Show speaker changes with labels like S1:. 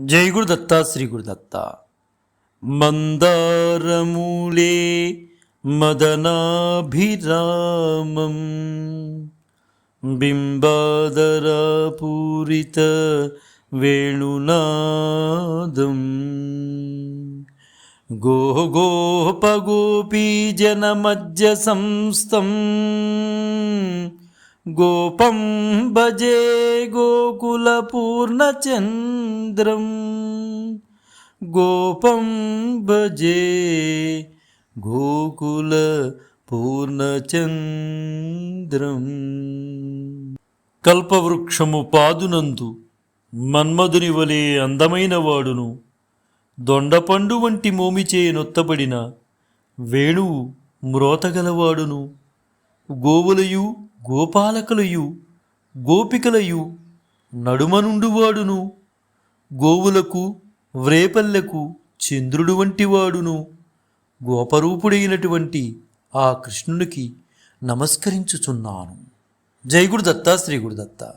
S1: జై గురుదత్త శ్రీ గురుదత్త. మందారమూలే మదనాభిరామం బింబాదరాపూరిత వేణునాదం. గో గోపగోపీజనమధ్య సంస్థం గోపం భజే గోకులపూర్ణచంద్రం గోపం భజే గోకుల పూర్ణచంద్రం కల్పవృక్షము పాదునందు మన్మధుని వలె అందమైన వాడును. దొండపండు వంటి మోమిచే నొత్తబడిన వేణువు మ్రోతగలవాడును గోవులయు గోపాలకులయు గోపికలయు నడుమనుండువాడును. గోవులకు వ్రేపల్లెకు చంద్రుడు వంటివాడును. గోపరూపుడైనటువంటి ఆ కృష్ణునికి నమస్కరించుచున్నాను. జై గురుదత్త శ్రీ గురుదత్త.